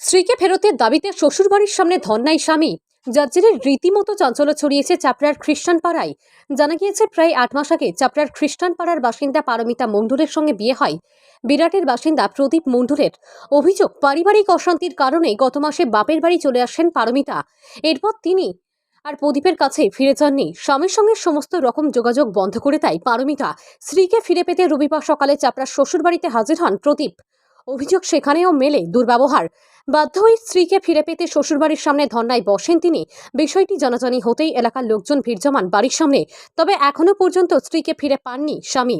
স্ত্রীকে ফেরতের দাবিতে শ্বশুরবাড়ির সামনে ধর্নায় স্বামী। যার রীতিমতো চাঞ্চল্য ছড়িয়েছে চাপড়ার খ্রিস্টান পাড়ায় জানা গিয়েছে, প্রায় আট মাস আগে চাপড়ার খ্রিস্টান পাড়ার বাসিন্দা পারমিতা মণ্ডলের সঙ্গে বিয়ে হয়। বিরাটের বাসিন্দা প্রদীপ মণ্ডলের অভিযোগ, পারিবারিক অশান্তির কারণে গত মাসে বাপের বাড়ি চলে আসেন পারমিতা। এরপর তিনি আর প্রদীপের কাছে ফিরে যাননি। স্বামীর সঙ্গে সমস্ত রকম যোগাযোগ বন্ধ করে তাই পারমিতা। স্ত্রীকে ফিরে পেতে রবিবার সকালে চাপড়ার শ্বশুরবাড়িতে হাজির হন প্রদীপ। অভিযোগ সেখানেও মেলে দুর্ব্যবহার। বাধ্য হয়ে স্ত্রীকে ফিরে পেতে শ্বশুরবাড়ির সামনে ধর্নায় বসেন তিনি। বিষয়টি জানাজানি হতেই এলাকার লোকজন ভিড় জমান বাড়ির সামনে। তবে এখনও পর্যন্ত স্ত্রীকে ফিরে পাননি স্বামী।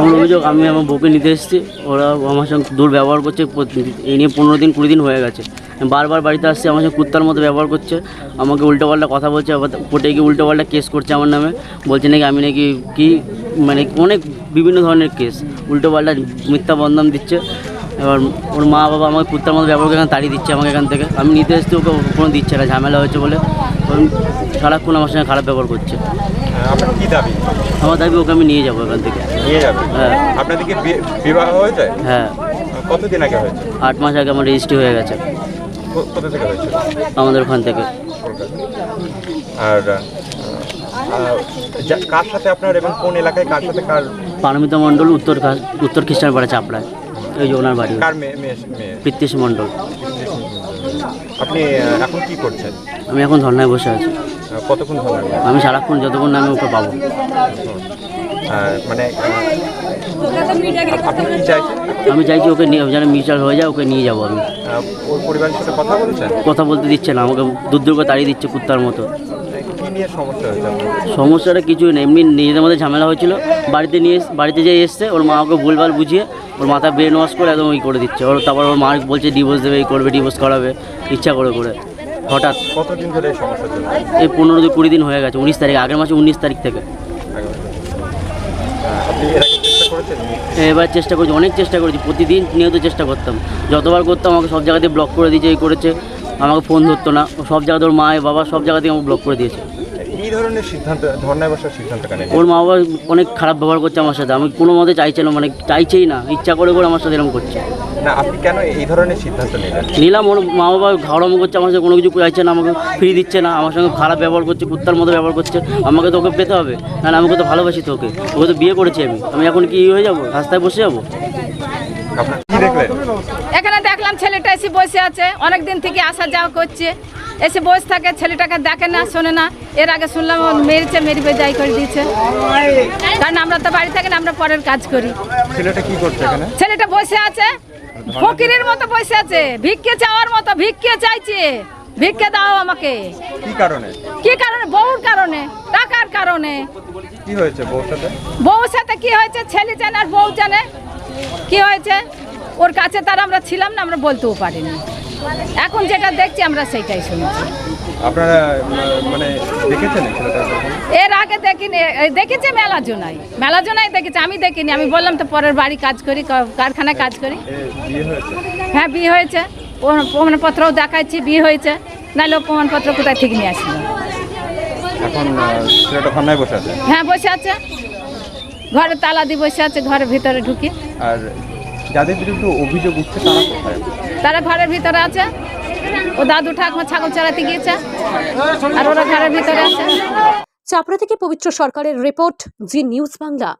আমার অভিযোগ। আমি আমার বউকে নিতে এসেছি। ওরা আমার সঙ্গে দুর্ব্যবহার করছে। এই নিয়ে পনেরো দিন, কুড়ি দিন হয়ে গেছে। বারবার বাড়িতে আসছে। আমার সঙ্গে কুত্তার মতো ব্যবহার করছে। আমাকে উল্টোপাল্টা কথা বলছে। কোর্টে গিয়ে উল্টোপাল্টা কেস করছে আমার নামে। বলছে নাকি আমি নাকি কি মানে অনেক বিভিন্ন ধরনের কেস। উল্টোপাল্টা মিথ্যা বদনাম দিচ্ছে। এবার ওর মা বাবা আমাকে কুত্তার মতো ব্যবহার করে তাড়িয়ে দিচ্ছে আমাকে এখান থেকে। আমি নিতে এসেছি, ওকে কোনো দিচ্ছে না। ঝামেলা হয়েছে বলে। সারাক্ষণ আমার সঙ্গে খারাপ ব্যবহার করছে। কি দাবি? আমার দাবি ওকে আমি নিয়ে যাব এখান থেকে। নিয়ে যাবে? হ্যাঁ। আপনাদের কি বি- বিবাহ হয়েছে হ্যাঁ। কতদিন আগে হয়েছে? আট মাস আগে আমার রেজিস্ট্রি হয়ে গেছে। কো- কোথা থেকে হয়েছে? আমাদের ওখান থেকে। আর আহ, আহ, যা- কার সাথে আপনার এবং কোন এলাকায় কার সাথে কার পারমিতা মণ্ডল উত্তর খা- উত্তর খ্রিস্টান পাড়া চাপড়ায়। এই যে ওনার বাড়ি। কার মেয়ে মেয়ে মেয়ে? প্রীতিশ মণ্ডল। আপনি আহ, এখন কি করছেন? আমি এখন ধর্নায় বসে আছি। আহ, কতক্ষণ ধরে আমি সারাক্ষণ যতক্ষণ না আমি ওকে পাবো। মানে আহ, আপনি কি চাইছেন আমি চাইছি ওকে নিয়ে যেন মিউচুয়াল হয়ে যায় ওকে নিয়ে যাব আমি। আহ, ওর পরিবারের সাথে কথা বলেছেন? কথা বলতে দিচ্ছে না আমাকে দূর দূর করে তাড়িয়ে দিচ্ছে কুত্তার মতো। নিয়ে সমস্যা হয়েছে সমস্যাটা কিছুই নেই। এমনি নিজেদের মধ্যে ঝামেলা হয়েছিল। বাড়িতে নিয়ে এস- বাড়িতে যেয়ে এসছে ওর মা ওকে ভুলভাল বুঝিয়ে ওর মাথা ব্রেন ওয়াশ করে একদম ওই করে দিচ্ছে। ওর তারপর ওর মা বলছে ডিভোর্স দেবে এই করবে ডিভোর্স করাবে ইচ্ছা করে করে। হঠাৎ। কতদিন ধরে এই সমস্যা এই পনেরো দিন কুড়ি দিন হয়ে গেছে উনিশ তারিখ আগের মাসে উনিশ তারিখ থেকে। এবার চেষ্টা করছি অনেক চেষ্টা করেছি প্রতিদিন নিয়ত চেষ্টা করতাম। যতবার করতাম আমাকে সব জায়গাতে ব্লক করে দিয়েছে এই করেছে। আমাকে ফোন ধরতো না ও সব জায়গাতে ওর মা বাবা সব জায়গা থেকে আমাকে ব্লক করে দিয়েছে। ধরনের সিদ্ধান্ত ধর্নায় বসার সিদ্ধান্ত কেন ওর মা বাবা অনেক খারাপ ব্যবহার করছে আমার সাথে। আমি কোনো মতে চাইছে না মানে চাইছেই না। ইচ্ছা করে করে আমার সাথে এরকম করছে। না আপনি কেন এই ধরনের সিদ্ধান্ত নিলেন? নিলাম ওর মা বাবা ঘাড়ম করছে আমার সাথে কোনো কিছু চাইছে না আমাকে ফ্রি দিচ্ছে না আমার সঙ্গে খারাপ ব্যবহার করছে কুত্তার মতো ব্যবহার করছে। আমাকে তো ওকে পেতে হবে। না না আমাকে তো ভালোবাসি তো ওকে। ওকে তো বিয়ে করেছি আমি। আমি এখন কি হয়ে যাব? রাস্তায় বসে যাব? আপনার কি দেখলেন? এখানে দেখলাম ছেলেটা এসে বসে আছে। অনেক দিন থেকে আসা যাওয়া করছে। এসে বসে থাকে ছেলেটাকে দেখে না শোনে না। এর আগে শুনলাম মেরেছে মেরি বেজাই করে দিয়েছে। কারণ আমরা তো বাড়ি থাকি না আমরা পরের কাজ করি। ছেলেটা কি করছে এখানে? ছেলেটা বসে আছে। ফকিরের মতো বসে আছে। ভিক্ষে চাওয়ার মতো ভিক্ষে চাইছে। ভিক্ষে দাও আমাকে। কি কারণে? কি কারণে? বহুর কারণে। টাকার কারণে। কি হয়েছে বউর সাথে? বউর সাথে কি হয়েছে? ছেলে জানে আর বউ জানে। কি হয়েছে? ওর কাছে তার আমরা ছিলাম না আমরা বলতেও পারিনি। এখন যেটা দেখছি আমরা সেইটাই শুনছি। আপনারা মানে দেখেছেন? এর আগে দেখিনি দেখেছে মেলা জোনাই। মেলা জোনাই দেখেছে আমি দেখিনি। আমি বললাম তো পরের বাড়ি কাজ করি কারখানায় কাজ করি। হ্যাঁ বিয়ে হয়েছে। প্রমাণপত্রও দেখাচ্ছি বিয়ে হয়েছে। নাহলে প্রমাণপত্র কোথায় ঠিক নিয়ে আসলো এখন বসে আছে? হ্যাঁ বসে আছে। ঘরে তালা দিয়ে বসে আছে ঘরের ভিতরে ঢুকে। আর যাদের বিরুদ্ধে অভিযোগ উঠছে তারা কোথায়? তারা ঘরের ভিতরে আছে। ও দাদু, ঠাকুমা ছাগল চালাতে গিয়েছে। আর ওরা ঘরের ভিতরে আছে। চাপড়া থেকে পবিত্র সরকারের রিপোর্ট, জি নিউজ বাংলা।